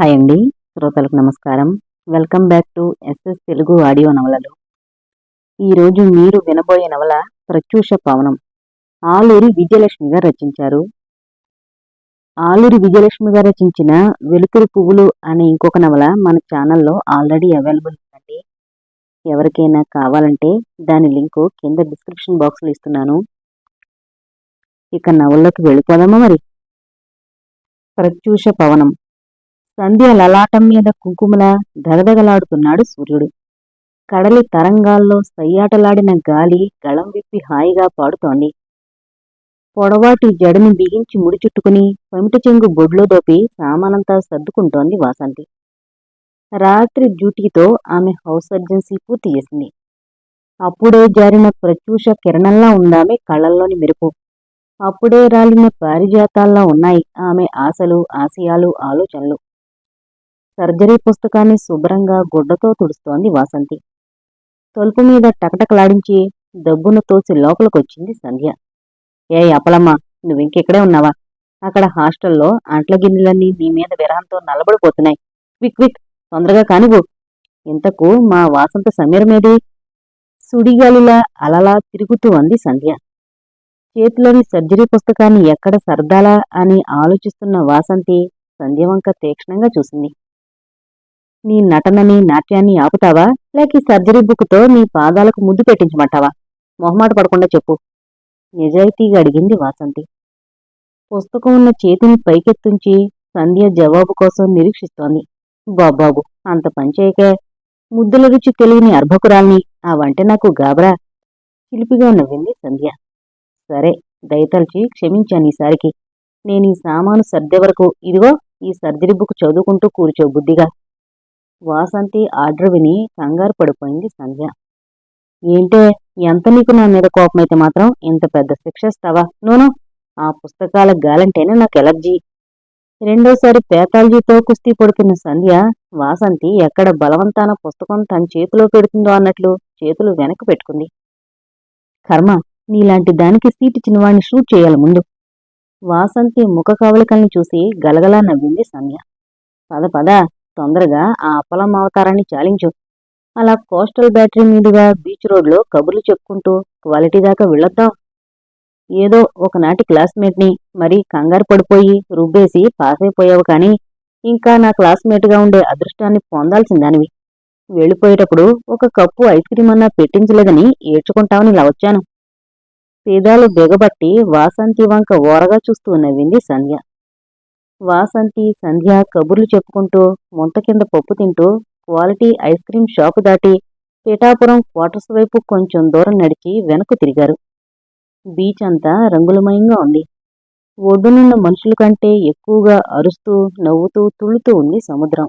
Hi అండి. శ్రోతలకు నమస్కారం. Welcome back to SS Telugu audio నవలలు. ఈరోజు మీరు వినబోయే నవల ప్రత్యూష పవనం. ఆలూరి విజయలక్ష్మి గారు రచించారు. ఆలూరి విజయలక్ష్మి గారు రచించిన వెలుతురు పువ్వులు అనే ఇంకొక నవల మన ఛానల్లో ఆల్రెడీ అవైలబుల్ ఉందండి. ఎవరికైనా కావాలంటే దాని లింకు కింద డిస్క్రిప్షన్ బాక్స్లో ఇస్తున్నాను. ఇక నవల్లోకి వెళ్ళిపోదామా మరి? ప్రత్యూష పవనం. సంధ్య లలాటం మీద కుంకుమల దగదగలాడుతున్నాడు సూర్యుడు. కడలి తరంగాల్లో సయ్యాటలాడిన గాలి గళం విప్పి హాయిగా పాడుతోంది. పొడవాటి జడని బిగించి ముడిచుట్టుకుని పమిట చెంగు బొడ్లో దోపి సామానంతా సర్దుకుంటోంది వాసంతి. రాత్రి డ్యూటీతో ఆమె హౌస్ సర్జెన్సీ పూర్తి చేసింది. అప్పుడే జారిన ప్రత్యూష కిరణంలా ఉందామె కళ్ళల్లోని మెరుపు. అప్పుడే రాలిన పారిజాతాల్లా ఉన్నాయి ఆమె ఆశలు ఆశయాలు ఆలోచనలు. సర్జరీ పుస్తకాన్ని శుభ్రంగా గుడ్డతో తుడుస్తోంది వాసంతి. తలుపు మీద టకటకలాడించి దబ్బును తోసి లోపలికొచ్చింది సంధ్య. ఏ అప్పలమ్మ నువ్వింకెక్కడే ఉన్నావా? అక్కడ హాస్టల్లో అంట్ల గిన్నెలన్నీ నీ మీద విరహంతో నలబడిపోతున్నాయి. క్విక్ క్విక్ తొందరగా కానివ్వు. ఇంతకు మా వాసంత సమీరమేది? సుడిగాలిలా అలలా తిరుగుతూ అంది సంధ్య. చేతిలోని సర్జరీ పుస్తకాన్ని ఎక్కడ సర్దాలా అని ఆలోచిస్తున్న వాసంతి సంధ్య వంక తీక్షణంగా చూసింది. నీ నటనని నాట్యాన్ని ఆపుతావా? లేక ఈ సర్జరీ బుక్తో నీ పాదాలకు ముద్దు పెట్టించమంటావా? మొహమాట పడకుండా చెప్పు. నిజాయితీగా అడిగింది వాసంతి. పుస్తకం ఉన్న చేతిని పైకెత్తుంచి సంధ్య జవాబు కోసం నిరీక్షిస్తోంది. బాబాబు అంత పంచేయకే ముద్దుల రుచి తెలియని అర్భకురాల్ని ఆ వంటే నాకు గాబరా. చిలిపిగా నవ్వింది సంధ్య. సరే దయతలిచి క్షమించాను ఈసారికి నేను ఈ సామాను సర్దే వరకు ఇదిగో ఈ సర్జరీ బుక్ చదువుకుంటూ కూర్చో బుద్ధిగా. వాసంతి ఆర్డర్ విని కంగారు పడిపోయింది సంధ్య. ఏంటే ఎంత నీకు నా మీద కోపమైతే మాత్రం ఇంత పెద్ద శిక్షస్తావా నూను ఆ పుస్తకాల గాలంటేనే నాకు ఎలర్జీ. రెండోసారి పేతాలజీతో కుస్తీ పడుతున్న సంధ్య వాసంతి ఎక్కడ బలవంతాన పుస్తకం తన చేతిలో పెడుతుందో అన్నట్లు చేతులు వెనక్కి పెట్టుకుంది. కర్మ నీలాంటి దానికి సీటిచ్చిన వాణ్ణి షూట్ చేయాలి ముందు. వాసంతి ముఖ కవలికల్ని చూసి గలగలా నవ్వింది సంధ్య. పద పద తొందరగా ఆ అప్పలం అవతారాన్ని చాలించు. అలా కోస్టల్ బ్యాటరీ మీదుగా బీచ్ రోడ్లో కబుర్లు చెప్పుకుంటూ క్వాలిటీ దాకా వెళ్ళొద్దాం. ఏదో ఒకనాటి క్లాస్మేట్ని మరి కంగారు పడిపోయి రుబ్బేసి పాస్ అయిపోయావు కానీ ఇంకా నా క్లాస్మేట్గా ఉండే అదృష్టాన్ని పొందాల్సిందానివి. వెళ్ళిపోయేటప్పుడు ఒక కప్పు ఐస్ క్రీమ్ అన్నా పెట్టించలేదని ఏడ్చుకుంటామని ఇలా వచ్చాను. పేదాలు బిగబట్టి వాసంతి వంక ఓరగా చూస్తూ నవ్వింది సంధ్య. వాసంతి సంధ్య కబుర్లు చెప్పుకుంటూ ముంత కింద పప్పు తింటూ క్వాలిటీ ఐస్ క్రీం షాపు దాటి పిఠాపురం క్వార్టర్స్ వైపు కొంచెం దూరం నడిచి వెనక్కు తిరిగారు. బీచ్ అంతా రంగులమయంగా ఉంది. ఒడ్డునున్న మనుషుల కంటే ఎక్కువగా అరుస్తూ నవ్వుతూ తుళ్ళుతూ ఉంది సముద్రం.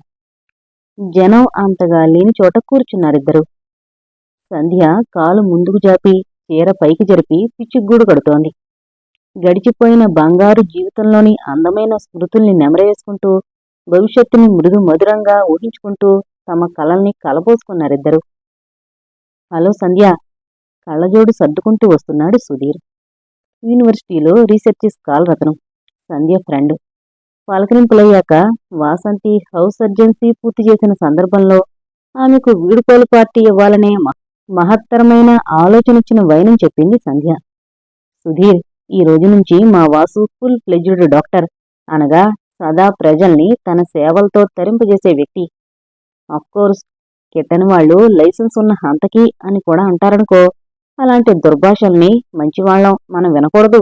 జనం అంతగా లేని చోట కూర్చున్నారిద్దరు. సంధ్య కాలు ముందుకు జాపి చీర పైకి జరిపి పిచ్చిగూడు కడుతోంది. గడిచిపోయిన బంగారు జీవితంలోని అందమైన స్మృతుల్ని నెమరేసుకుంటూ భవిష్యత్తుని మృదు మధురంగా ఊహించుకుంటూ తమ కలల్ని కలపోసుకున్నారిద్దరు హలో సంధ్య కళ్ళజోడు సర్దుకుంటూ వస్తున్నాడు సుధీర్. యూనివర్సిటీలో రీసెర్చ్ స్కాలర్ అతను సంధ్య ఫ్రెండ్. పలకరింపులయ్యాక వాసంతి హౌస్ సర్జెన్సీ పూర్తి చేసిన సందర్భంలో ఆమెకు వీడుకోలు పార్టీ ఇవ్వాలనే మహత్తరమైన ఆలోచనొచ్చిన వైనం చెప్పింది సంధ్య. సుధీర్ ఈ రోజు నుంచి మా వాసు ఫుల్ ఫ్లెజ్డ్ డాక్టర్ అనగా సదా ప్రజల్ని తన సేవలతో తరింపజేసే వ్యక్తి. అఫ్కోర్స్ కిట్టని వాళ్ళు లైసెన్స్ ఉన్న హంతకి అని కూడా అంటారనుకో అలాంటి దుర్భాషల్ని మంచివాళ్ళం మనం వినకూడదు.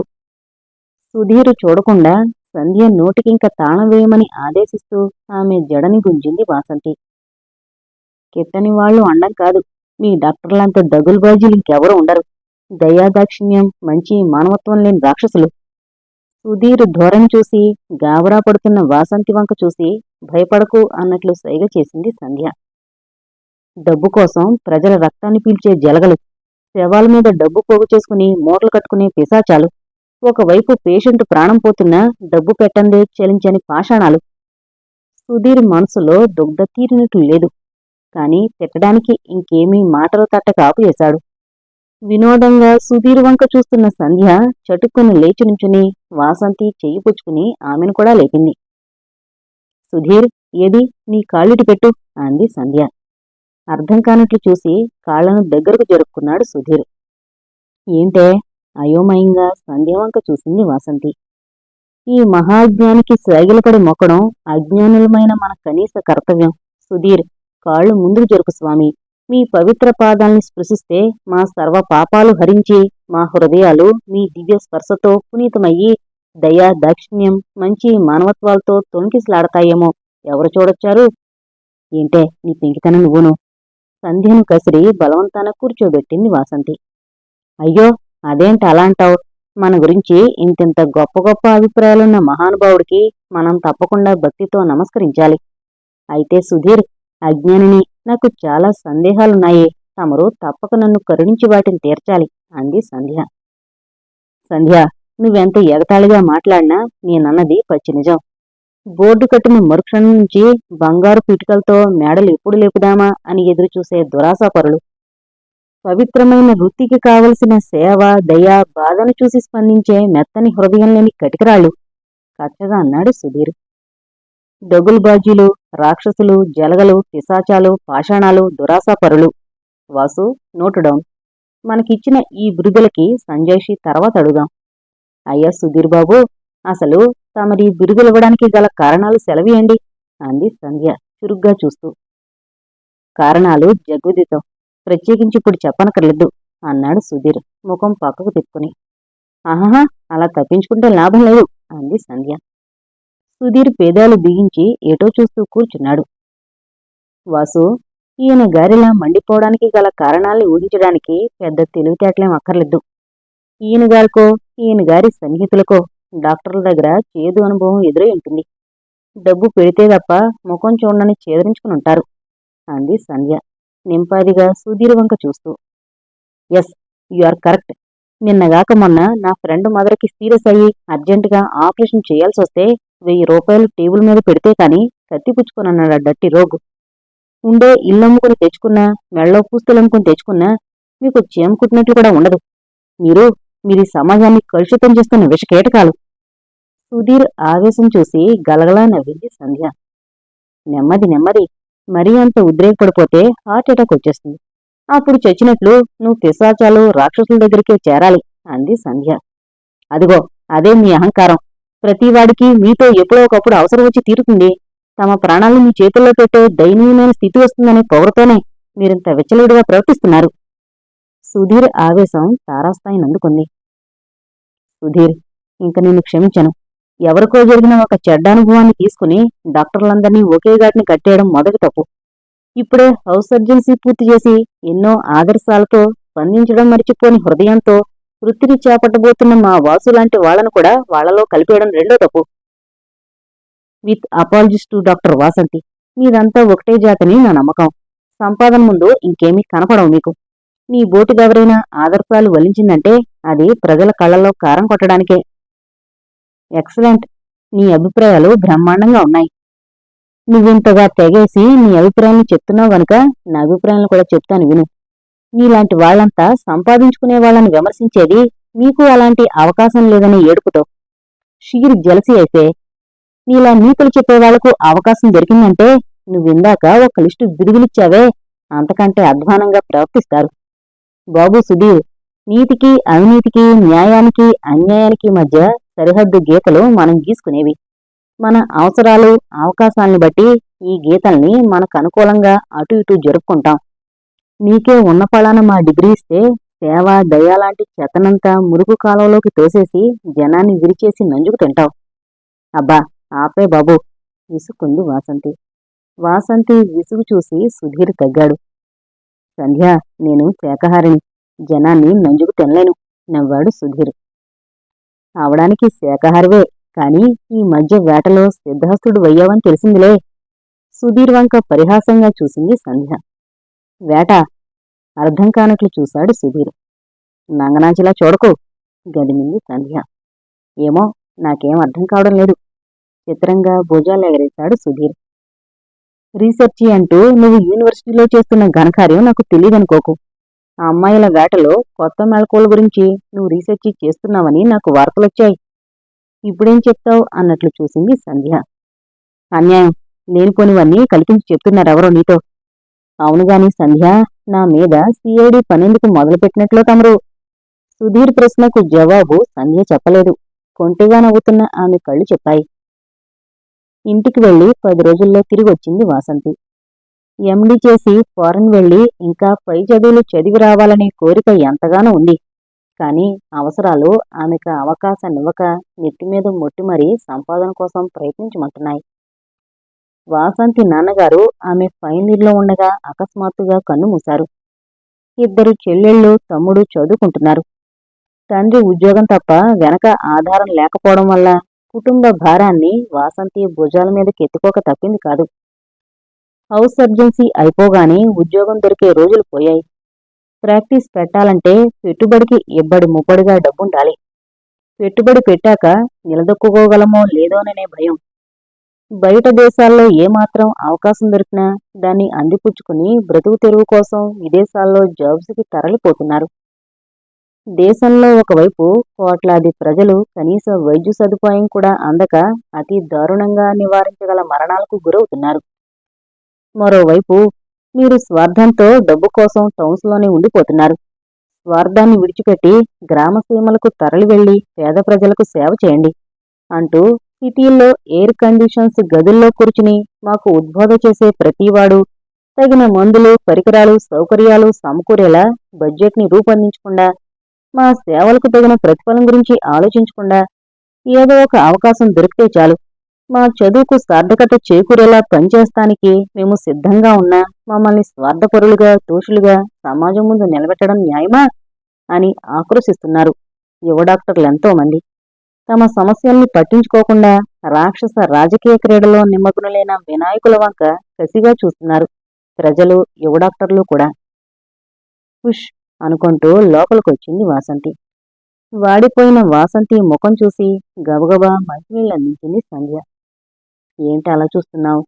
సుధీర్ చూడకుండా సంధ్య నోటికింక తాళం వేయమని ఆదేశిస్తూ ఆమె జడని గుంజింది వాసంతి. కిట్టని వాళ్ళు అండం కాదు మీ డాక్టర్లంత దగులుబాజీలు ఇంకెవరూ ఉండరు. దయాదాక్షిణ్యం మంచి మానవత్వం లేని రాక్షసులు. సుధీర్ ధోరణి చూసి గాబరా పడుతున్న వాసంతి వంక చూసి భయపడకు అన్నట్లు సైగ చేసింది సంధ్య. డబ్బు కోసం ప్రజల రక్తాన్ని పీల్చే జలగలు శవాల మీద డబ్బు పోగు చేసుకుని మూటలు కట్టుకునే పిశాచాలు ఒకవైపు పేషెంట్ ప్రాణం పోతున్నా డబ్బు పెట్టందే చలించని పాషాణాలు. సుధీర్ మనసులో దుగ్ధ తీరినట్లు లేదు కాని తిట్టడానికి ఇంకేమీ మాటలు తట్టక ఆపు చేశాడు వినోదంగా సుధీర్ వంక చూస్తున్న సంధ్య చటుక్కుని లేచి నుంచుని వాసంతి చెయ్యి పుచ్చుకుని ఆమెను కూడా లేపింది. సుధీర్ ఏది? నీ కాళ్ళిటి పెట్టు అంది సంధ్య. అర్థం కానట్లు చూసి కాళ్ళను దగ్గరకు జరుపుకున్నాడు సుధీర్. ఏంటే? అయోమయంగా సంధ్యవంక చూసింది వాసంతి. ఈ మహాజ్ఞానికి సాగిలపడి మొక్కడం అజ్ఞానులమైన మన కనీస కర్తవ్యం. సుధీర్ కాళ్ళు ముందుకు జరుపు స్వామి. మీ పవిత్ర పాదాల్ని స్పృశిస్తే మా సర్వ పాపాలు హరించి మా హృదయాలు మీ దివ్య స్పర్శతో పునీతమయ్యి దయా దాక్షిణ్యం మంచి మానవత్వాలతో తొణికిసలాడతాయేమో. ఎవరు చూడొచ్చారు? ఏంటే నీ పెంకితన నువ్వును? సంధ్యను కసిరి బలవంతాన కూర్చోబెట్టింది వాసంతి. అయ్యో అదేంటి అలా అంటావు? మన గురించి ఇంతింత గొప్ప గొప్ప అభిప్రాయాలున్న మహానుభావుడికి మనం తప్పకుండా భక్తితో నమస్కరించాలి. అయితే సుధీర్ అజ్ఞానిని నాకు చాలా సందేహాలున్నాయి. తమరు తప్పక నన్ను కరుణించి వాటిని తీర్చాలి అంది సంధ్య. సంధ్య నువ్వెంత ఎగతాళిగా మాట్లాడినా నేనన్నది పచ్చి నిజం. బోర్డు కట్టిన మరుక్షణం నుంచి బంగారు పిటికలతో మేడలు ఎప్పుడు లేపుదామా అని ఎదురుచూసే దురాశాపరులు. పవిత్రమైన వృత్తికి కావలసిన సేవ దయ బాధను చూసి స్పందించే మెత్తని హృదయం లేని కటికరాళ్ళు. కచ్చగా అన్నాడు సుధీర్. దగులుబాజీలు రాక్షసులు జలగలు పిశాచాలు పాషాణాలు దురాశాపరులు. Vasu note down. మనకిచ్చిన ఈ బిరుదులకి సంజయ్షి తర్వాత అడుగుదాం. అయ్యా సుధీర్ బాబు అసలు తమరి బిరుదులివ్వడానికి గల కారణాలు సెలవియండి అంది సంధ్య చురుగ్గా చూస్తూ. కారణాలు జగ్గుదితం ప్రత్యేకించి ఇప్పుడు చెప్పనక్కర్లేదు అన్నాడు సుధీర్ ముఖం పక్కకు తిప్పుకుని. ఆహా అలా తప్పించుకుంటే లాభం లేదు అంది సంధ్య. సుధీర్ పేదాలు బిగించి ఏటో చూస్తూ కూర్చున్నాడు. వాసు ఈయన గారిలా మండిపోవడానికి గల కారణాల్ని ఊహించడానికి పెద్ద తెలివితేటలేం అక్కర్లేదు. ఈయన గారికో ఈయన గారి సన్నిహితులకో డాక్టర్ల దగ్గర చేదు అనుభవం ఎదురై ఉంటుంది. డబ్బు పెడితే తప్ప ముఖం చూడని చేదరించుకుని ఉంటారు అంది సంధ్య నింపాదిగా సుధీర్ వంక చూస్తూ. Yes you are correct. నిన్నగాక మొన్న నా ఫ్రెండ్ మదర్కి సీరియస్ అయ్యి అర్జెంటుగా ఆపరేషన్ చేయాల్సి వస్తే వెయ్యి రూపాయలు టేబుల్ మీద పెడితే కానీ కత్తిపుచ్చుకొనన్నాడు ఆ డట్టి రోగు. ఉండే ఇల్లమ్ముకుని తెచ్చుకున్నా మెళ్ళో పూస్తులమ్ముకుని తెచ్చుకున్నా మీకు చేమకుట్టినట్లు కూడా ఉండదు. మీరు మీరు ఈ సమాజాన్ని కలుషితం చేస్తున్న విషకేటకాలు సుధీర్ ఆవేశం చూసి గలగలా నవ్వింది సంధ్య. నెమ్మది నెమ్మది మరీ అంత ఉద్రేకపడిపోతే హార్ట్ అటాక్ వచ్చేస్తుంది. అప్పుడు చచ్చినట్లు నువ్వు పిశాచాలు రాక్షసుల దగ్గరికే చేరాలి అంది సంధ్య. అదిగో అదే మీ అహంకారం. ప్రతివాడికి మీతో ఎప్పుడో ఒకప్పుడు అవసరం వచ్చి తీరుతుంది. తమ ప్రాణాలను మీ చేతుల్లో పెట్టే దయనీయమైన స్థితి వస్తుందనే పొగరతోనే మీరింత విచ్చలేడుగా ప్రవర్తిస్తున్నారు. సుధీర్ ఆవేశం తారాస్థాయిని అందుకుంది సుధీర్ ఇంక నేను క్షమించను. ఎవరికో జరిగిన ఒక చెడ్డ అనుభవాన్ని తీసుకుని డాక్టర్లందరినీ ఒకే ఘాటిని కట్టేయడం మొదటి తప్పు. ఇప్పుడే హౌస్ సర్జెన్సీ పూర్తి చేసి ఎన్నో ఆదర్శాలతో స్పందించడం మరిచిపోని హృదయంతో వృత్తిని చేపట్టబోతున్న మా వాసు లాంటి వాళ్ళను కూడా వాళ్ళలో కలిపేయడం రెండో తప్పు. With apologies to doctor Vasanthi మీదంతా ఒకటే జాతని నా నమ్మకం. సంపాదన ముందు ఇంకేమీ కనపడవు మీకు. నీ బోటిదెవరైనా ఆదర్శాలు వలించిందంటే అది ప్రజల కళ్ళలో కారం కొట్టడానికే. ఎక్సలెంట్. నీ అభిప్రాయాలు బ్రహ్మాండంగా ఉన్నాయి. నువ్వింతగా తెగేసి నీ అభిప్రాయాన్ని చెప్తున్నావు గనక నా అభిప్రాయాలను కూడా చెప్తాను విను. నీలాంటి వాళ్ళంతా సంపాదించుకునే వాళ్ళని విమర్శించేది మీకు అలాంటి అవకాశం లేదని ఏడుపుతో. షీర్ జలసి అయితే నీలా నీతులు చెప్పే వాళ్ళకు అవకాశం దొరికిందంటే నువ్విందాక ఒక లిస్టు బిరుగులిచ్చావే అంతకంటే అధ్వానంగా ప్రవర్తిస్తారు. బాబు సుధీర్ నీతికి అవినీతికి న్యాయానికి అన్యాయానికి మధ్య సరిహద్దు గీతలు మనం గీసుకునేవి. మన అవసరాలు అవకాశాల్ని బట్టి ఈ గీతల్ని మనకు అనుకూలంగా అటు ఇటు జరుపుకుంటాం. నీకే ఉన్న ఫలాన మా డిగ్రీ ఇస్తే సేవ దయ లాంటి చెత్తనంతా మురుగు కాలంలోకి తోసేసి జనాన్ని విరిచేసి నంజుకు తింటావు అబ్బా ఆపే బాబు విసుక్కుంది వాసంతి. వాసంతి విసుగు చూసి సుధీర్ తగ్గాడు. సంధ్య నేను శాఖహారిని జనాన్ని నంజుకు తినలేను నవ్వాడు సుధీర్. అవడానికి శాఖహారివే కాని ఈ మధ్య వేటలో సిద్ధహస్తుడు వయ్యావని తెలిసిందిలే. సుధీర్ వంక పరిహాసంగా చూసింది సంధ్య. వేట అర్థం కానట్లు చూశాడు సుధీర్. నంగనాచిలా చూడకు గదిమింది సంధ్య. ఏమో నాకేం అర్థం కావడం లేదు. చిత్రంగా భుజాలు ఎగరేశాడు సుధీర్. రీసెర్చి అంటూ నువ్వు యూనివర్సిటీలో చేస్తున్న ఘనకార్యం నాకు తెలియదనుకోకు ఆ అమ్మాయిల వేటలో కొత్త మెళకువల గురించి నువ్వు రీసెర్చి చేస్తున్నావని నాకు వార్తలొచ్చాయి. ఇప్పుడేం చెప్తావు? అన్నట్లు చూసింది సంధ్య. అన్యాయం లేనిపోనివన్నీ కల్పించి చెప్తున్నారెవరో నీతో? అవును గాని సంధ్య నా మీద సిఐడి పనేందుకు మొదలుపెట్టినట్లు తమరు? సుధీర్ ప్రశ్నకు జవాబు సంధ్య చెప్పలేదు. కొంటిగా నవ్వుతున్న ఆమె కళ్ళు చెప్పాయి. ఇంటికి వెళ్ళి పది రోజుల్లో తిరిగి వచ్చింది వాసంతి. ఎండి చేసి ఫారెన్ వెళ్ళి ఇంకా పై చదువులు చదివి రావాలనే కోరిక ఎంతగానో ఉంది. కానీ అవసరాలు ఆమెకు అవకాశాన్నివ్వక నెత్తి మీద మొట్టి మరీ సంపాదన కోసం ప్రయత్నించమంటున్నాయి. వాసంతి నాన్నగారు ఆమె ఫైనల్ ఇయర్లో ఉండగా అకస్మాత్తుగా కన్ను మూశారు. ఇద్దరు చెల్లెళ్ళు తమ్ముడు చదువుకుంటున్నారు. తండ్రి ఉద్యోగం తప్ప వెనక ఆధారం లేకపోవడం వల్ల కుటుంబ భారాన్ని వాసంతి భుజాల మీదకి ఎత్తుకోక తప్పింది కాదు. హౌస్ సర్జెన్సీ అయిపోగానే ఉద్యోగం దొరికే రోజులు పోయాయి. ప్రాక్టీస్ పెట్టాలంటే పెట్టుబడికి ఇబ్బడి ముబ్బడిగా డబ్బుండాలి. పెట్టుబడి పెట్టాక నిలదొక్కుకోగలమో లేదోననే భయం. బయట దేశాల్లో ఏమాత్రం అవకాశం దొరికినా దాన్ని అందిపుచ్చుకుని బ్రతుకు తెరువు కోసం విదేశాల్లో జాబ్స్కి తరలిపోతున్నారు. దేశంలో ఒకవైపు కోట్లాది ప్రజలు కనీస వైద్య సదుపాయం కూడా అందక అతి దారుణంగా నివారించగల మరణాలకు గురవుతున్నారు. మరోవైపు మీరు స్వార్థంతో డబ్బు కోసం టౌన్స్లోనే ఉండిపోతున్నారు. స్వార్థాన్ని విడిచిపెట్టి గ్రామ సీమలకు తరలి వెళ్ళి పేద ప్రజలకు సేవ చేయండి అంటూ సిటీల్లో ఎయిర్ కండిషన్స్ గదుల్లో కూర్చుని మాకు ఉద్బోధ చేసే ప్రతివాడు తగిన మందులు పరికరాలు సౌకర్యాలు సమకూరేలా బడ్జెట్ని రూపొందించకుండా మా సేవలకు తగిన ప్రతిఫలం గురించి ఆలోచించకుండా ఏదో ఒక అవకాశం దొరికితే చాలు. మా చదువుకు సార్థకత చేకూరేలా పనిచేస్తానికి మేము సిద్ధంగా ఉన్నా మమ్మల్ని స్వార్థపరులుగా దోషులుగా సమాజం ముందు నిలబెట్టడం న్యాయమా అని ఆక్రోశిస్తున్నారు యువ డాక్టర్లెంతో మంది తమ సమస్యల్ని పట్టించుకోకుండా రాక్షస రాజకీయ క్రీడలో నిమగ్నులైన వినాయకుల వంక కసిగా చూస్తున్నారు ప్రజలు యువ డాక్టర్లు కూడా. ఉష్ అనుకుంటూ లోపలికొచ్చింది వాసంతి. వాడిపోయిన వాసంతి ముఖం చూసి గబగబా మంచినీళ్ళు అందించింది సంధ్య. ఏంటి అలా చూస్తున్నావు?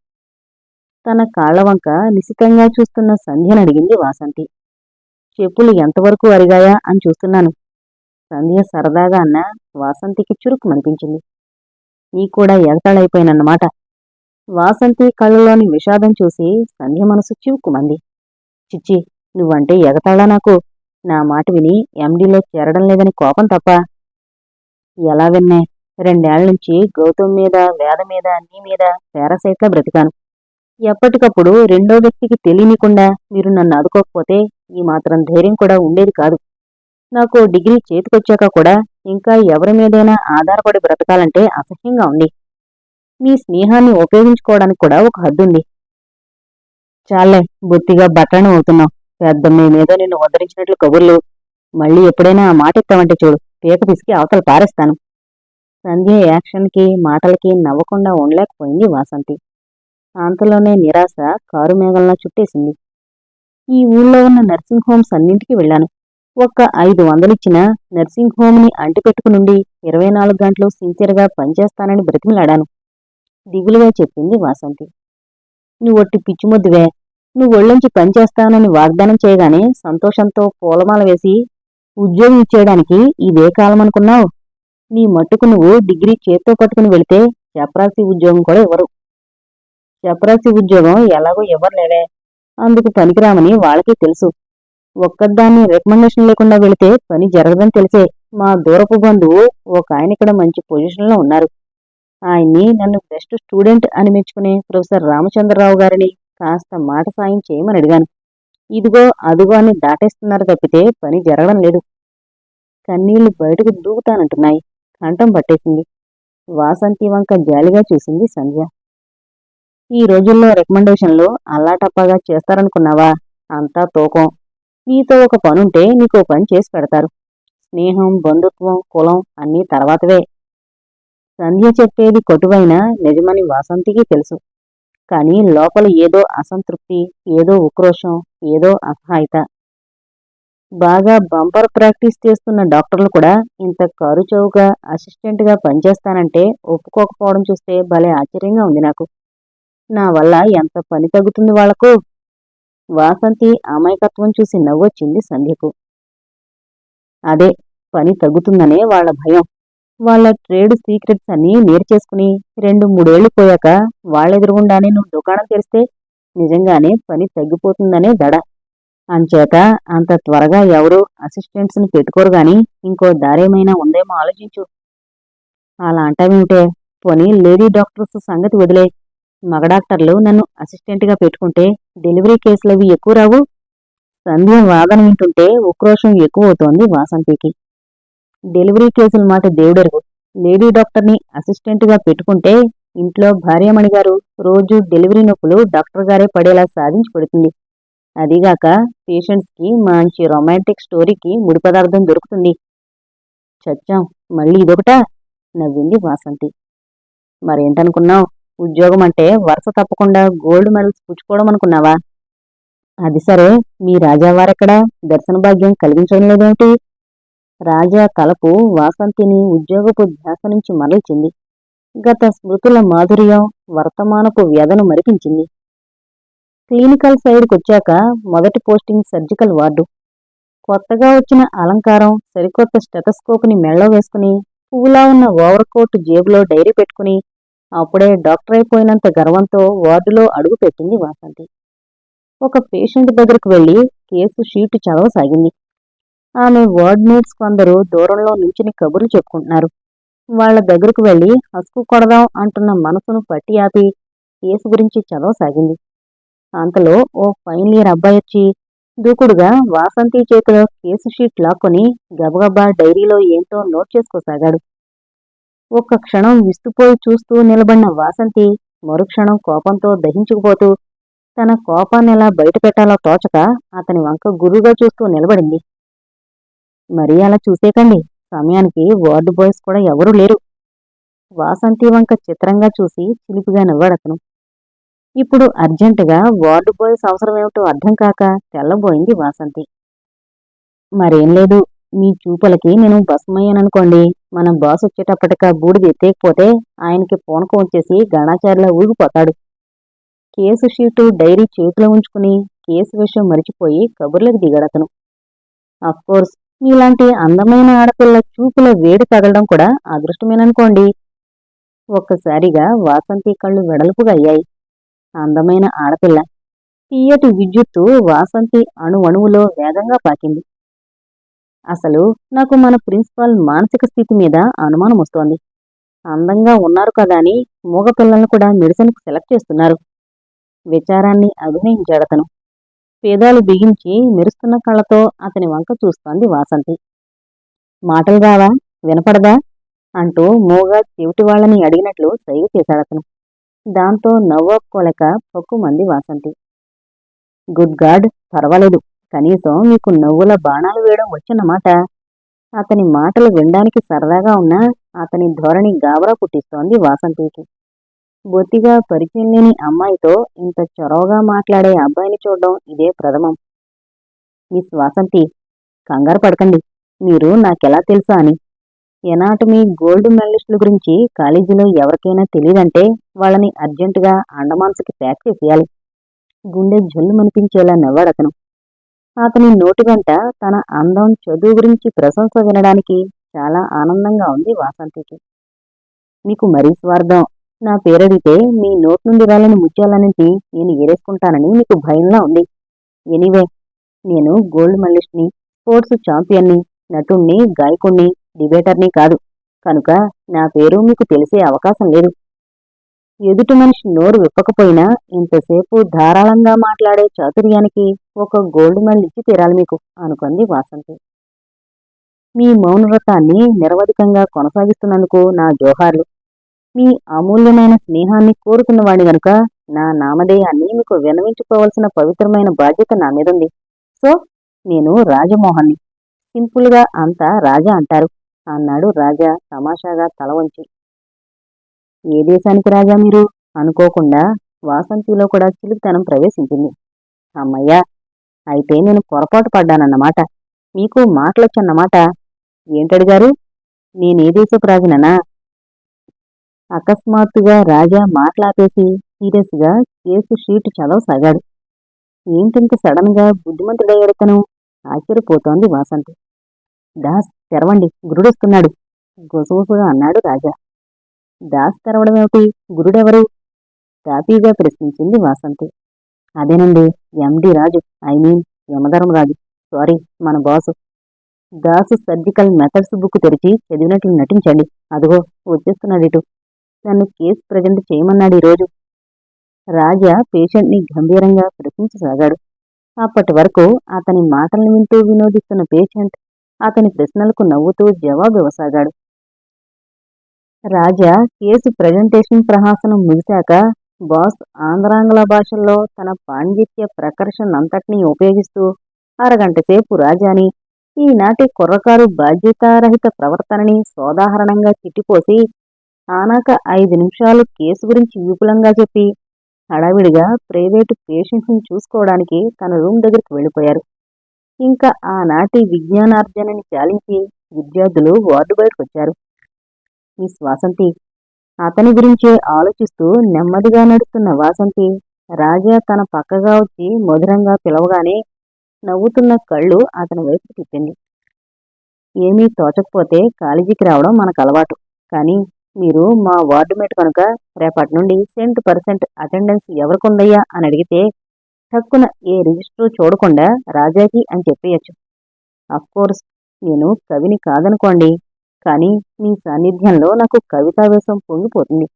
తన కాళ్ళ వంక నిశితంగా చూస్తున్న సంధ్యను అడిగింది వాసంతి. చెప్పులు ఎంతవరకు అరిగాయా అని చూస్తున్నాను. సంధ్య సరదాగా అన్న వాసంతికి చురుకుమనిపించింది నీ కూడా ఎగతాళైపోయినన్నమాట. వాసంతి కళ్ళలోని విషాదం చూసి సంధ్య మనసు చివుకుమంది చిచ్చి నువ్వంటే ఎగతాళా నాకు. నా మాట విని ఎండీలో చేరడం లేదని కోపం తప్ప. ఎలా విన్నే? రెండేళ్ళ నుంచి గౌతమ్ మీద వేద మీద నీ మీద పేరసైట్లో బ్రతికాను. ఎప్పటికప్పుడు రెండో వ్యక్తికి తెలియనికుండా మీరు నన్ను ఆదుకోకపోతే ఈ మాత్రం ధైర్యం కూడా ఉండేది కాదు. నాకు డిగ్రీ చేతికొచ్చాక కూడా ఇంకా ఎవరి మీదైనా ఆధారపడి బ్రతకాలంటే అసహ్యంగా ఉంది. మీ స్నేహాన్ని ఉపయోగించుకోవడానికి కూడా ఒక హద్దుంది. చాలే బొత్తిగా బట్టను అవుతున్నావు పెద్ద మేమేదో నిన్ను ఉద్ధరించినట్లు కబుర్లు. మళ్ళీ ఎప్పుడైనా ఆ మాట ఎత్తావంటే చూడు పీక పిసికి అవతల పారేస్తాను. సంధ్య యాక్షన్కి మాటలకి నవ్వకుండా ఉండలేకపోయింది వాసంతి. అంతలోనే నిరాశ కారు మేఘంలా చుట్టేసింది. ఈ ఊళ్ళో ఉన్న నర్సింగ్ హోమ్స్ అన్నింటికి వెళ్ళాను. ఒక్క ఐదు వందలిచ్చిన నర్సింగ్ హోమ్ని అంటిపెట్టుకునుండి ఇరవై నాలుగు గంటలు సిన్సియర్గా పనిచేస్తానని బ్రతిమిలాడాను. దిగులుగా చెప్పింది వాసంతి. నువ్వు ఒట్టి పిచ్చిమొద్దువే. నువ్వు ఒళ్ళొంచి పనిచేస్తానని వాగ్దానం చేయగానే సంతోషంతో పూలమాల వేసి ఉద్యోగం ఇచ్చేయడానికి ఇదే కాలం అనుకున్నావు నీ మట్టుకు నువ్వు డిగ్రీ చేత్తో పట్టుకుని వెళితే చపరాసి ఉద్యోగం కూడా ఇవ్వరు. చపరాసి ఉద్యోగం ఎలాగో ఇవ్వరులేవే. అందుకు పనికిరామని వాళ్ళకి తెలుసు. ఒక్కదాన్ని రికమెండేషన్ లేకుండా వెళితే పని జరగదని తెలిసే మా దూరపు బంధువు ఒక ఆయన ఇక్కడ మంచి పొజిషన్లో ఉన్నారు. ఆయన్ని నన్ను బెస్ట్ స్టూడెంట్ అని మెచ్చుకునే ప్రొఫెసర్ రామచంద్రరావు గారిని కాస్త మాట సాయం చేయమని అడిగాను. ఇదిగో అదుగో అని దాటేస్తున్నారు తప్పితే పని జరగడం లేదు. కన్నీళ్ళు బయటకు దూకుతానంటున్నాయి. కంఠం పట్టేసింది. వాసంతి వంక జాలిగా చూసింది సంధ్య. ఈ రోజుల్లో రికమెండేషన్లు అల్లాటప్పగా చేస్తారనుకున్నావా? అంతా తూకం. నీతో ఒక పనుంటే నీకో పని చేసి పెడతారు. స్నేహం బంధుత్వం కులం అన్నీ తర్వాతవే. సంధ్య చెప్పేది కొటువైనా నిజమని వాసంతికి తెలుసు. కానీ లోపల ఏదో అసంతృప్తి ఏదో ఉక్రోషం ఏదో అసహాయత. బాగా బంపర్ ప్రాక్టీస్ చేస్తున్న డాక్టర్లు కూడా ఇంత కారుచౌగా అసిస్టెంట్గా పనిచేస్తానంటే ఒప్పుకోకపోవడం చూస్తే భలే ఆశ్చర్యంగా ఉంది నాకు. నా వల్ల ఎంత పని తగ్గుతుంది వాళ్ళకు వాసంతి అమాయకత్వం చూసి నవ్వొచ్చింది సంధ్యకు. అదే పని తగ్గుతుందనే వాళ్ళ భయం. వాళ్ళ ట్రేడ్ సీక్రెట్స్ అన్నీ నేర్చేసుకుని రెండు మూడేళ్ళు పోయాక వాళ్ళెదురుగుండానే నువ్వు దుకాణం తెరిస్తే నిజంగానే పని తగ్గిపోతుందనే దడ. అంచేత అంత త్వరగా ఎవరు అసిస్టెంట్స్ని పెట్టుకోరు గాని ఇంకో దారేమైనా ఉందేమో ఆలోచించు. అలా అంటావేమిటే? పోనీ లేడీ డాక్టర్స్ సంగతి వదిలే. మగ డాక్టర్లు నన్ను అసిస్టెంట్గా పెట్టుకుంటే డెలివరీ కేసులవి ఎక్కువ రావు. సంధ్య వాదన వింటుంటే ఉక్రోషం ఎక్కువ అవుతోంది వాసంతికి. డెలివరీ కేసుల మాట దేవుడెరుగు. లేడీ డాక్టర్ని అసిస్టెంట్గా పెట్టుకుంటే ఇంట్లో భార్యమణి గారు రోజు డెలివరీ నొప్పులు డాక్టర్ గారే పడేలా సాధించి పెడుతుంది. అదీగాక పేషెంట్స్కి మంచి రొమాంటిక్ స్టోరీకి ముడి పదార్థం దొరుకుతుంది. చచ్చాం. మళ్ళీ ఇదొకటా. నవ్వింది వాసంతి. మరేంటనుకున్నావు? ఉద్యోగం అంటే వరుస తప్పకుండా గోల్డ్ మెడల్స్ పుచ్చుకోవడం అనుకున్నావా? అది సరే. మీ రాజావారెక్కడా? దర్శన భాగ్యం కలిగించడం లేదేమిటి? రాజా కలపు వాసంతిని ఉద్యోగపు ధ్యాస నుంచి మరల్చింది. గత స్మృతుల మాధుర్యం వర్తమానపు వ్యధను మరిపించింది. క్లినికల్ సైడ్కి వచ్చాక మొదటి పోస్టింగ్ సర్జికల్ వార్డు. కొత్తగా వచ్చిన అలంకారం సరికొత్త స్టెటస్కోప్ని మెళ్ళో వేసుకుని పువ్వులా ఉన్న ఓవర్ కోట్ జేబులో డైరీ పెట్టుకుని అప్పుడే డాక్టర్ అయిపోయినంత గర్వంతో వార్డులో అడుగు పెట్టింది వాసంతి. ఒక పేషెంట్ దగ్గరకు వెళ్ళి కేసు షీటు చదవసాగింది. ఆమె వార్డ్ మేట్స్ కొందరు దూరంలో నించుని కబుర్లు చెప్పుకుంటున్నారు. వాళ్ళ దగ్గరకు వెళ్ళి హసుకు కొడదాం అంటున్న మనసును పట్టి ఆపి కేసు గురించి చదవసాగింది. అంతలో ఓ ఫైనల్ ఇయర్ అబ్బాయి వచ్చి దూకుడుగా వాసంతి చేతిలో కేసు షీట్ లాక్కొని గబగబా డైరీలో ఏంటో నోట్ చేసుకోసాగాడు. ఒక్క క్షణం విస్తుపోయి చూస్తూ నిలబడిన వాసంతి మరుక్షణం కోపంతో దహించుకుపోతూ తన కోపాన్ని ఎలా బయటపెట్టాలో తోచక అతని వంక గురుగా చూస్తూ నిలబడింది. మరీ అలా చూసేకండి సమయానికి వార్డు బాయ్స్ కూడా ఎవరూ లేరు. వాసంతి వంక చిత్రంగా చూసి చిలిపిగా నవ్వాడతను ఇప్పుడు అర్జెంటుగా వార్డు బాయ్స్ అవసరమేమిటో అర్థం కాక తెల్లబోయింది వాసంతి. మరేం లేదు మీ చూపులకి నేను బస్మయ్యాననుకోండి మన బాస్ వచ్చేటప్పటికా బూడిది ఎత్తేకపోతే ఆయనకి పూనకం వచ్చేసి గణాచారిలా ఊగిపోతాడు. కేసు షీటు డైరీ చేతిలో ఉంచుకుని కేసు విషయం మరిచిపోయి కబుర్లకు దిగాడతను. కోర్స్ మీలాంటి అందమైన ఆడపిల్ల చూపుల వేడి తగలడం కూడా అదృష్టమేననుకోండి. ఒక్కసారిగా వాసంతి కళ్ళు వెడల్పుగా అయ్యాయి. అందమైన ఆడపిల్ల. తీయటి విద్యుత్తు వాసంతి అణు అణువులో వేగంగా పాకింది. అసలు నాకు మన ప్రిన్సిపాల్ మానసిక స్థితి మీద అనుమానం వస్తోంది. అందంగా ఉన్నారు కదా అని మూగ పిల్లల్ని కూడా మెడిసిన్కు సెలెక్ట్ చేస్తున్నారు. విచారాన్ని అభినయించాడతను పేదాలు బిగించి మెరుస్తున్న కళ్ళతో అతని వంక చూస్తోంది వాసంతి. మాటలు రావా? వినపడదా? అంటూ మూగా చెవిటి వాళ్ళని అడిగినట్లు సైగ చేశాడతను దాంతో నవ్వొక్కోలేక పొక్కుమంది వాసంతి. గుడ్ గాడ్ పర్వాలేదు. కనీసం మీకు నవ్వుల బాణాలు వేయడం వచ్చినమాట అతని మాటలు వినడానికి సరదాగా ఉన్నా అతని ధోరణి గాబరా పుట్టిస్తోంది వాసంతికి. బొత్తిగా పరిచయం లేని అమ్మాయితో ఇంత చొరవగా మాట్లాడే అబ్బాయిని చూడడం ఇదే ప్రథమం. మిస్ వాసంతి కంగారు పడకండి. మీరు నాకెలా తెలుసా అని. ఎనాటమీ గోల్డ్ మెడలిస్టుల గురించి కాలేజీలో ఎవరికైనా తెలియదంటే వాళ్ళని అర్జెంటుగా అండమాన్స్కి ప్యాక్ చేసేయాలి. గుండె జల్లుమనిపించేలా నవ్వాడతను. అతని నోటి వెంట తన అందం చదువు గురించి ప్రశంస వినడానికి చాలా ఆనందంగా ఉంది వాసంతికి. మీకు మరీ స్వార్థం. నా పేరడితే మీ నోట్ నుండి రాలని ముత్యాలన్నింటి నేను ఏరేసుకుంటానని మీకు భయంలా ఉంది. ఎనీవే నేను గోల్డ్ మెడలిస్ట్ని స్పోర్ట్స్ ఛాంపియన్ని నటుణ్ణి గాయకుణ్ణి డిబేటర్ని కాదు. కనుక నా పేరు మీకు తెలిసే అవకాశం లేదు. ఎదుటి మనిషి నోరు విప్పకపోయినా ఇంతసేపు ధారాళంగా మాట్లాడే చాతుర్యానికి ఒక గోల్డ్ మెడల్ ఇచ్చి తీరాలి మీకు అనుకుంది వాసంతి. మీ మౌనవ్రతాన్ని నిరవధికంగా కొనసాగిస్తున్నందుకు నా జోహార్లు. మీ అమూల్యమైన స్నేహాన్ని కోరుతున్నవాడిని గనుక నా నామధేయాన్ని మీకు వినవించుకోవలసిన పవిత్రమైన బాధ్యత నా మీదుంది. సో నేను రాజమోహన్ని. సింపుల్గా అంతా రాజా అంటారు. అన్నాడు రాజా తమాషాగా తల వంచి. ఏ దేశానికి రాజా మీరు? అనుకోకుండా వాసంతిలో కూడా చిలుపుతనం ప్రవేశించింది. అమ్మయ్యా అయితే నేను పొరపాటు పడ్డానన్నమాట. మీకు మాటలొచ్చన్నమాట. ఏంటడిగారు? నేనే దేశపు రాజుననా? అకస్మాత్తుగా రాజా మాట్లాపేసి సీరియస్గా కేసు షీట్ చదవసాగాడు. ఏంటింత సడన్గా బుద్ధిమంతుడయ్యాడు తను? ఆశ్చర్యపోతోంది వాసంతి. దాస్ తెరవండి. గురుడొస్తున్నాడు. గుసగుసగా అన్నాడు రాజా. దాస్ తెరవడమేమిటి? గురుడెవరు? తాపీగా ప్రశ్నించింది వాసంతి. అదేనండి MD Raju. I mean Yamadharmaraju sorry మన boss. Dasu surgical methods book తెరిచి చదివినట్లు నటించండి. అదిగో వచ్చేస్తున్నాడు ఇటు. నన్ను కేసు ప్రజెంట్ చేయమన్నాడు ఈరోజు. రాజా పేషెంట్ని గంభీరంగా ప్రశ్నించసాగాడు. అప్పటి వరకు అతని మాటలను వింటూ వినోదిస్తున్న పేషెంట్ అతని ప్రశ్నలకు నవ్వుతూ జవాబివ్వసాగాడు రాజా కేసు ప్రజెంటేషన్ ప్రహాసనం ముగిశాక బాస్ ఆంధ్రాంగ్ల భాషల్లో తన పాండిత్య ప్రకర్షణంతటినీ ఉపయోగిస్తూ అరగంట సేపు రాజాని ఈనాటి కుర్రకారు బాధ్యతారహిత ప్రవర్తనని సోదాహరణంగా తిట్టిపోసి ఆనాక ఐదు నిమిషాలు కేసు గురించి విపులంగా చెప్పి హడావిడిగా ప్రైవేటు పేషెంట్స్ని చూసుకోవడానికి తన రూమ్ దగ్గరికి వెళ్ళిపోయారు. ఇంకా ఆనాటి విజ్ఞానార్జనని చాలించి విద్యార్థులు వార్డు బయటకు వచ్చారు మిస్ వాసంతి అతని గురించే ఆలోచిస్తూ నెమ్మదిగా నడుస్తున్న వాసంతి రాజా తన పక్కగా వచ్చి మధురంగా పిలవగానే నవ్వుతున్న కళ్ళు అతని వైపు తిప్పింది. ఏమీ తోచకపోతే కాలేజీకి రావడం మనకు అలవాటు. కానీ మీరు మా వార్డు మేట్ కనుక రేపటి నుండి సెంట్ పర్సెంట్ అటెండెన్స్ ఎవరికి ఉందయ్యా అని అడిగితే టక్కున ఏ రిజిస్టర్ చూడకుండా రాజాకి అని చెప్పేయచ్చు. కోర్స్ నేను కవిని కాదనుకోండి కానీ మీ సాన్నిధ్యంలో నాకు కవితావేశం పొంగిపోతుంది.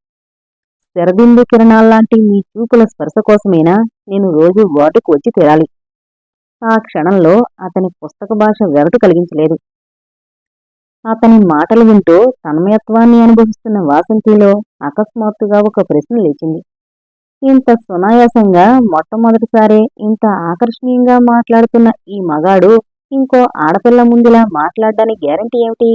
శరదిందు కిరణాల్లాంటి మీ చూపుల స్పర్శ కోసమైనా నేను రోజు వాటుకు వచ్చి తీరాలి. ఆ క్షణంలో అతని పుస్తక భాష వెరటు కలిగించలేదు. అతని మాటలు వింటూ తన్మయత్వాన్ని అనుభవిస్తున్న వాసంతిలో అకస్మాత్తుగా ఒక ప్రశ్న లేచింది. ఇంత సునాయాసంగా మొట్టమొదటిసారి ఇంత ఆకర్షణీయంగా మాట్లాడుతున్న ఈ మగాడు ఇంకో ఆడపిల్ల ముందులా మాట్లాడడానికి గ్యారంటీ ఏమిటి?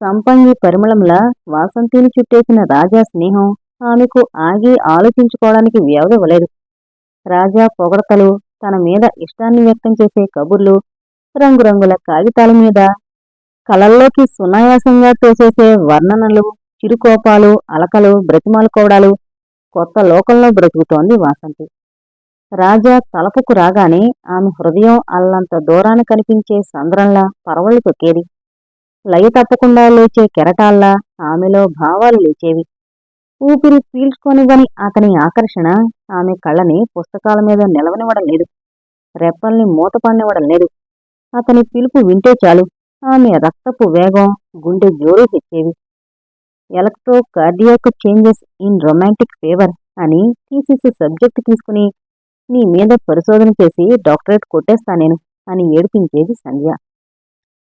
సంపంగి పరిమళంలా వాసంతిని చుట్టేసిన రాజా స్నేహం ఆమెకు ఆగి ఆలోచించుకోవడానికి వ్యవధివ్వలేదు రాజా పొగడతలు తన మీద ఇష్టాన్ని వ్యక్తం చేసే కబుర్లు రంగురంగుల కాగితాల మీద కలల్లోకి సునాయాసంగా తోసేసే వర్ణనలు చిరుకోపాలు అలకలు బ్రతిమాలుకోవడాలు కొత్త లోకంలో బ్రతుకుతోంది వాసంతి. రాజా తలపుకు రాగానే ఆమె హృదయం అల్లంత దూరాన కనిపించే సంద్రంలా పరవళ్ళు తొక్కేది. లయ తప్పకుండా లేచే కెరటాల్లా ఆమెలో భావాలు లేచేవి. ఊపిరి పీల్చుకొనివ్వని అతని ఆకర్షణ ఆమె కళ్ళని పుస్తకాల మీద నిలవనివ్వడం లేదు. రెప్పల్ని మూతపడినివ్వడం లేదు. అతని పిలుపు వింటే చాలు. ఆమె రక్తపు వేగం గుండె జోరు తెచ్చేవి electro cardiac changes in romantic favour అని థీసిస్ సబ్జెక్ట్ తీసుకుని నీ మీద పరిశోధన చేసి డాక్టరేట్ కొట్టేస్తా నేను అని ఏడిపించేది సంధ్య.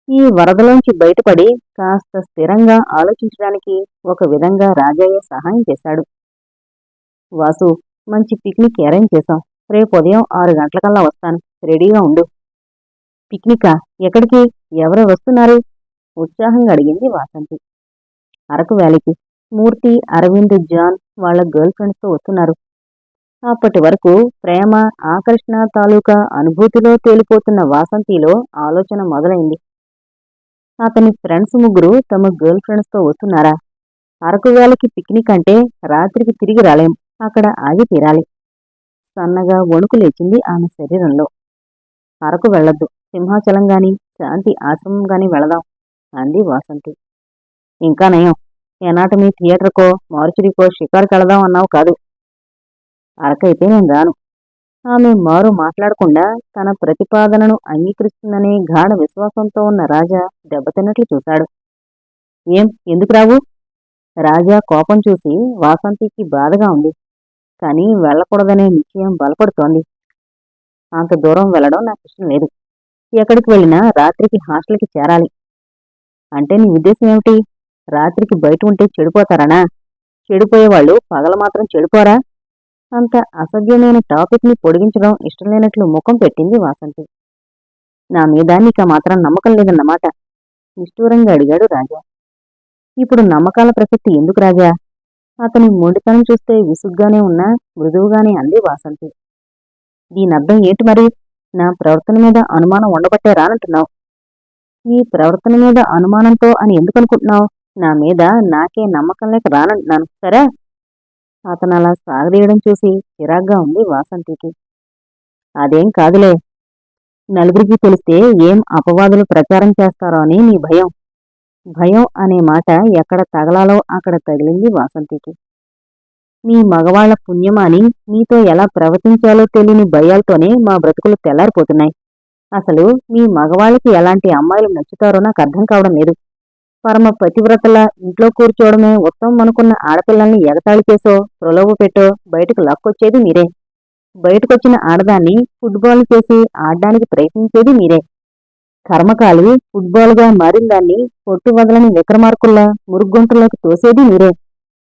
ఈ వరదలోంచి బయటపడి కాస్త స్థిరంగా ఆలోచించడానికి ఒక విధంగా రాజయ్య సహాయం చేశాడు. వాసు మంచి పిక్నిక్ అరేంజ్ చేశాం. రేపు ఉదయం ఆరు గంటలకల్లా వస్తాను. రెడీగా ఉండు. పిక్నికా? ఎక్కడికి? ఎవరు వస్తున్నారు? ఉత్సాహంగా అడిగింది వాసంతి. అరకు వ్యాలీకి. మూర్తి అరవింద్ జాన్ వాళ్ళ గర్ల్ ఫ్రెండ్స్తో వస్తున్నారు. అప్పటి వరకు ప్రేమ ఆకర్షణ తాలూకా అనుభూతిలో తేలిపోతున్న వాసంతిలో ఆలోచన మొదలైంది. అతని ఫ్రెండ్స్ ముగ్గురు తమ గర్ల్ ఫ్రెండ్స్తో వస్తున్నారా? అరకు వేళకి పిక్నిక్ అంటే రాత్రికి తిరిగి రాలేం అక్కడ ఆగి తీరాలి. సన్నగా వణుకు లేచింది ఆమె శరీరంలో. అరకు వెళ్ళొద్దు సింహాచలం గాని శాంతి ఆశ్రమం గాని వెళదాం అంది వాసంతి. ఇంకా నయం. ఎనాటమీ థియేటర్కో మారుచుడికో షికారుకి వెళదాం అన్నావు కాదు. అరకైతే నేను రాను. ఆమె మారు మాట్లాడకుండా తన ప్రతిపాదనను అంగీకరిస్తుందనే గాఢ విశ్వాసంతో ఉన్న రాజా దెబ్బతిన్నట్లు చూశాడు. ఏం? ఎందుకు రావు? రాజా కోపం చూసి వాసంతికి బాధగా ఉంది. కానీ వెళ్ళకూడదనే నిశ్చయం బలపడుతోంది. అంత దూరం వెళ్ళడం నాకు ఇష్టం లేదు. ఎక్కడికి వెళ్ళినా రాత్రికి హాస్టల్కి చేరాలి. అంటే నీ ఉద్దేశం ఏమిటి? రాత్రికి బయట ఉంటే చెడిపోతారనా? చెడిపోయేవాళ్ళు పగల మాత్రం చెడిపోరా? అంత అసభ్యమైన టాపిక్ని పొడిగించడం ఇష్టం లేనట్లు ముఖం పెట్టింది వాసంతి. నా మీద నీకు మాత్రం నమ్మకం లేదన్నమాట? నిష్ఠూరంగా అడిగాడు రాజా. ఇప్పుడు నమ్మకాల ప్రసక్తి ఎందుకు రాజా? అతని మొండితనం చూస్తే విసుగ్గానే ఉన్నా మృదువుగానే అంది వాసంతి. దీని అర్థం ఏంటి మరి? నా ప్రవర్తన మీద అనుమానం ఉండబట్టే రానంటున్నావు. నీ ప్రవర్తన మీద అనుమానంతో అని ఎందుకు అనుకుంటున్నావు? నా మీద నాకే నమ్మకం లేక రానంటున్నాను. సరే? అతను అలా సాగదీయడం చూసి చిరాగ్గా ఉంది వాసంతికి. అదేం కాదులే. నలుగురికి తెలిస్తే ఏం అపవాదులు ప్రచారం చేస్తారో అని నీ భయం. భయం అనే మాట ఎక్కడ తగలాలో అక్కడ తగిలింది వాసంతికి. మీ మగవాళ్ళ పుణ్యమాని మీతో ఎలా ప్రవర్తించాలో తెలియని భయాలతోనే మా బ్రతుకులు తెల్లారిపోతున్నాయి. అసలు మీ మగవాళ్ళకి ఎలాంటి అమ్మాయిలు నచ్చుతారో నాకు అర్థం కావడం లేదు. పరమ పతివ్రతలా ఇంట్లో కూర్చోవడమే ఉత్తమం అనుకున్న ఆడపిల్లల్ని ఎగతాళి చేసో ప్రలోభ పెట్టో బయటకు లాక్కొచ్చేది మీరే. బయటకొచ్చిన ఆడదాన్ని ఫుట్బాల్ చేసి ఆడడానికి ప్రయత్నించేది మీరే. కర్మకాలి ఫుట్బాల్గా మారిందాన్ని పొట్టు వదలని విక్రమార్కుల్లా మురుగుంటలోకి తోసేది మీరే.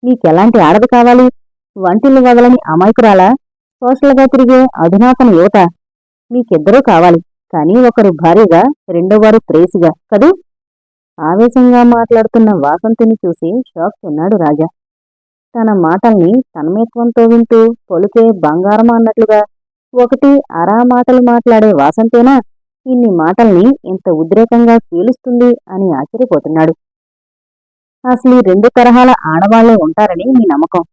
మీకెలాంటి ఆడది కావాలి? వంటిల్ని వదలని అమాయకురాలా? సోషల్గా తిరిగే అధునాతన యువత మీకిద్దరూ కావాలి. కానీ ఒకరు భార్యగా రెండోవారు ప్రేసిగా కదూ? ఆవేశంగా మాట్లాడుతున్న వాసంతిని చూసి షాక్ తిన్నాడు రాజా. తన మాటల్ని తన్మయత్వంతో వింటూ పొలికే బంగారం అన్నట్లుగా ఒకటి అరా మాటలు మాట్లాడే వాసంతేనా? ఇన్ని మాటల్ని ఇంత ఉద్రేకంగా పీలుస్తుంది అని ఆశ్చర్యపోతున్నాడు. అసలు ఈ రెండు తరహాల ఆడవాళ్ళే ఉంటారని మీ నమ్మకం.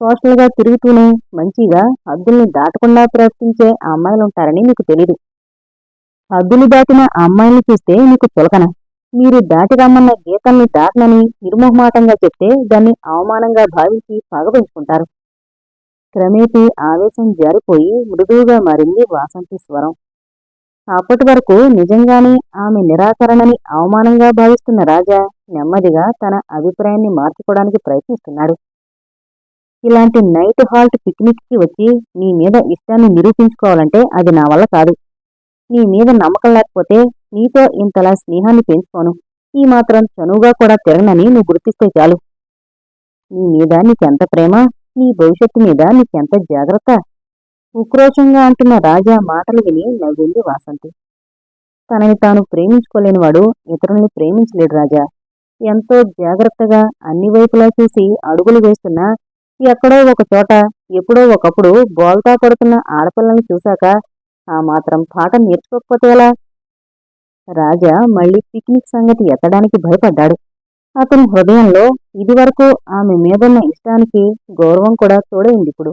సోషల్గా తిరుగుతూనే మంచిగా హద్దుల్ని దాటకుండా ప్రవర్తించే అమ్మాయిలుంటారని మీకు తెలీదు. హద్దులు దాటిన అమ్మాయిల్ని చూస్తే మీకు చులకన. మీరు దాటి రమ్మన్న గీతల్ని దాటనని నిర్మోహమాటంగా చెప్తే దాన్ని అవమానంగా భావించి పగపెంచుకుంటారు క్రమేపీ ఆవేశం జారిపోయి మృదువుగా మారింది వాసంతి స్వరం. అప్పటి వరకు నిజంగానే ఆమె నిరాకరణని అవమానంగా భావిస్తున్న రాజా నెమ్మదిగా తన అభిప్రాయాన్ని మార్చుకోవడానికి ప్రయత్నిస్తున్నాడు. ఇలాంటి నైట్ హాల్ట్ పిక్నిక్కి వచ్చి నీ మీద ఇష్టాన్ని నిరూపించుకోవాలంటే అది నా వల్ల కాదు. నీ మీద నమ్మకం లేకపోతే నీతో ఇంతలా స్నేహాన్ని పెంచుకోను. ఈ మాత్రం చనువుగా కూడా తిరగనని నువ్వు గుర్తిస్తే చాలు. నీ మీద నీకెంత ప్రేమ? నీ భవిష్యత్తు మీద నీకెంత జాగ్రత్త? ఉక్రోషంగా అంటున్న రాజా మాటలు విని నవ్వింది వాసంతి. తనని తాను ప్రేమించుకోలేనివాడు ఇతరుల్ని ప్రేమించలేడు రాజా. ఎంతో జాగ్రత్తగా అన్ని వైపులా చూసి అడుగులు వేస్తున్నా ఎక్కడో ఒక చోట ఎప్పుడో ఒకప్పుడు బోల్తా పడుతున్న ఆడపిల్లని చూశాక ఆ మాత్రం పాఠం నేర్చుకోకపోతే ఎలా? రాజా మళ్ళీ పిక్నిక్ సంగతి ఎత్తడానికి భయపడ్డాడు. అతని హృదయంలో ఇదివరకు ఆమె మీదున్న ఇష్టానికి గౌరవం కూడా తోడైంది ఇప్పుడు.